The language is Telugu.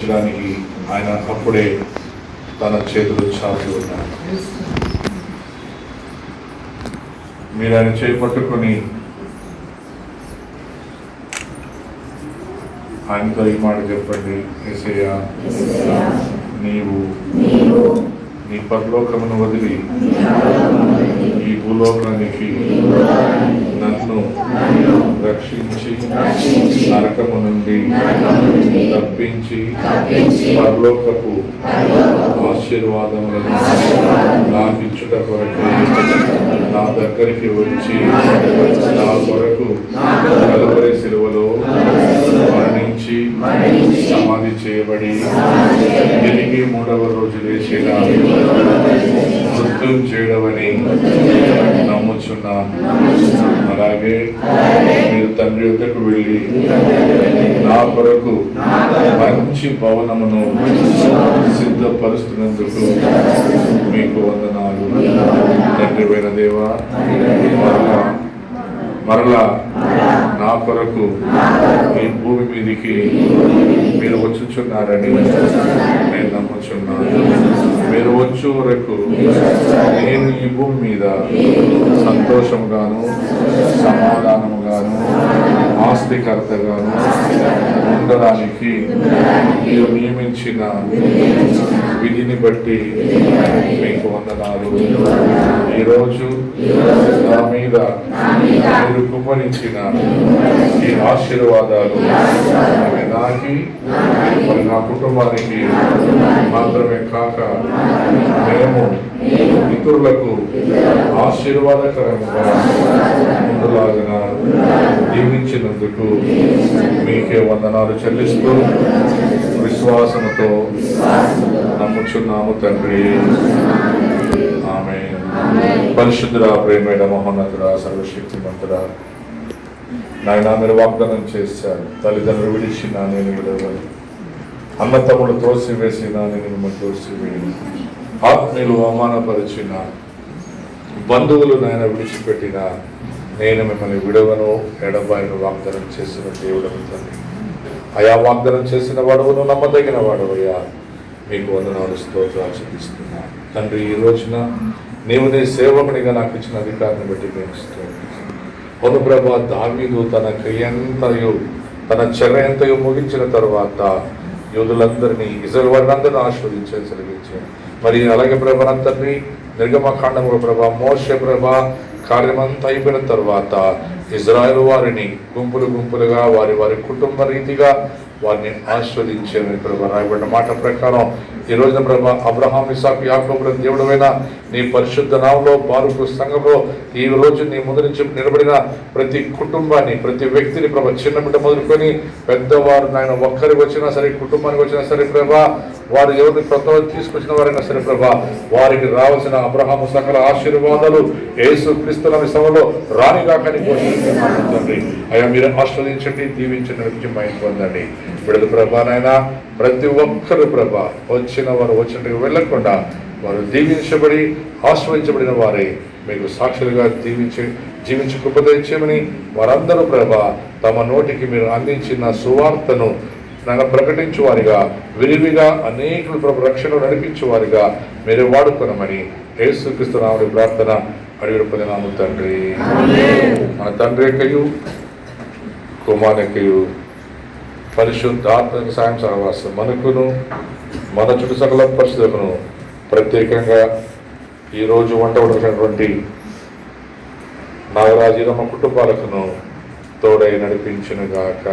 దానికి ఆయన అప్పుడే తన చేతులు చాపి ఉన్నారు మీరు ఆయన చేపట్టుకొని ఆయనతో ఈ మాట చెప్పండి. ఏసయ్య నీవు నీ పరలోకమును వదిలి ఈ భూలోకానికి నన్ను రక్షించి నరకము నుండి తప్పించి పరలోకపు ఆశీర్వాదములను నాకు ఇచ్చుట కొరకు నా దగ్గరికి వచ్చి నా కొరకు కలవరి సిలువలో మరణించి సమాధి చేయబడి తిరిగి మూడవ రోజు లేచిన మృత్యుం చేయడమని నమ్ముచున్నాను. అలాగే మీరు తండ్రి యొద్దకు వెళ్ళి నా కొరకు మంచి భవనమును సిద్ధపరుస్తున్నందుకు మీకు వందనాలు. తండ్రి పైన దేవా మరలా మరలా నా కొరకు ఈ భూమి మీదికి మీరు వచ్చుచున్నారని నేను నమ్ముచున్నాను. మీరు వచ్చే వరకు నేను ఈ భూమి మీద సంతోషముగాను సమాధానముగాను ఆస్తికర్తగాను ఉండడానికి మీరు నియమించిన విధిని బట్టి మీకు వందనాలు. ఈరోజు నా మీద మీరు కుమ్మరించిన ఈ ఆశీర్వాదాలు కుటుంబానికి మాత్రమే కాక మేము ఇతరులకు ఆశీర్వాదకరంగా ముందులాగిన దీవించినందుకు మీకే వందనాలు చెల్లిస్తూ విశ్వాసముతో నమ్ముచున్నాము తండ్రి. ఆమె పరిశుద్ధురా ప్రేమైన మహోన్నతురా సర్వశక్తిమంతురా నాయన మీరు వాగ్దానం చేశారు. తల్లిదండ్రులు విడిచిన నేను విడవను. అన్న తమ్ముడు తోసివేసిన నేను మిమ్మల్ని ఆత్మీయులు అవమానపరిచిన బంధువులు నాయన విడిచిపెట్టిన నేను మిమ్మల్ని విడవను ఎడబాయిను వాగ్దానం చేసిన దేవుడు తండ్రి. అయా వాగ్దానం చేసిన వాడవును నమ్మదగిన వాడవయ్యా. మీకు వందనాలు స్తోత్రాలు చూపిస్తున్నా తండ్రి ఈ రోజున నీవు నీ సేవకునిగా నాకు ఇచ్చిన అధికారాన్ని బట్టి మేము పొను ప్రభా దావీదు తన క్రియంతయు తన చెర ఎంతయో ముగించిన తర్వాత యోధులందరినీ ఇజల్ వారిని ఆస్వాదించే జరిగించారు మరి అలాగే ప్రభనందరినీ నిర్గమకాండముల ప్రభా మోసే ప్రభా కార్యమంతా అయిపోయిన తర్వాత ఇజ్రాయెల్ వారిని గుంపులు గుంపులుగా వారి వారి కుటుంబ రీతిగా వారిని ఆస్వాదించారు ప్రభ రాయబడిన మాట ప్రకారం ఈ రోజున ప్రభ అబ్రహాం ఇసాకు యాకోబుల దేవుడమైన నీ పరిశుద్ధ నామంలో బారుకు సంఘంలో ఈ రోజు నీ ముందు నుంచి నిలబడిన ప్రతి కుటుంబాన్ని ప్రతి వ్యక్తిని ప్రభ చిన్న బిడ్డ మొదలుకొని పెద్దవారు నాయన ఒక్కరికి వచ్చినా సరే కుటుంబానికి వచ్చినా సరే ప్రభా వారు ఎవరిని కొత్త తీసుకొచ్చిన వారైనా సరే ప్రభా వారికి రావాల్సిన అబ్రహాము సకల ఆశీర్వాదాలు యేసు క్రీస్తుల సభలో రానిగాకని తండ్రి. అయ్యా మీరు ఆస్వాదించండి దీవించండి నడిపించి మైండ్ పొందండి. విడదు ప్రభా నాయన? ప్రతి ఒక్కరు ప్రభా వచ్చిన వారు వచ్చినట్టుగా వెళ్ళకుండా వారు దీవించబడి ఆస్వాదించబడిన వారే. మీకు సాక్షులుగా దీవించి జీవించి కృపదయచేయమని వారందరూ ప్రభా తమ నోటికి మీరు అందించిన సువార్తను నన్ను ప్రకటించు వారిగా విరివిగా అనేకులు ప్రభు రక్షణ నడిపించు వారిగా మీరు వాడుకునమని యేసుక్రీస్తు నామని ప్రార్థన అడిగిన పొందినాము తండ్రి. మన తండ్రి యొక్కయు కుమారునికయు పరిశుద్ధాత్మక సాయం సహవాసం. మనకును మన చుట్టూ సకల పరిస్థితులను ప్రత్యేకంగా ఈరోజు వంట వండుకున్నటువంటి నాగరాజీరమ్మ కుటుంబాలకును తోడై నడిపించినగాక.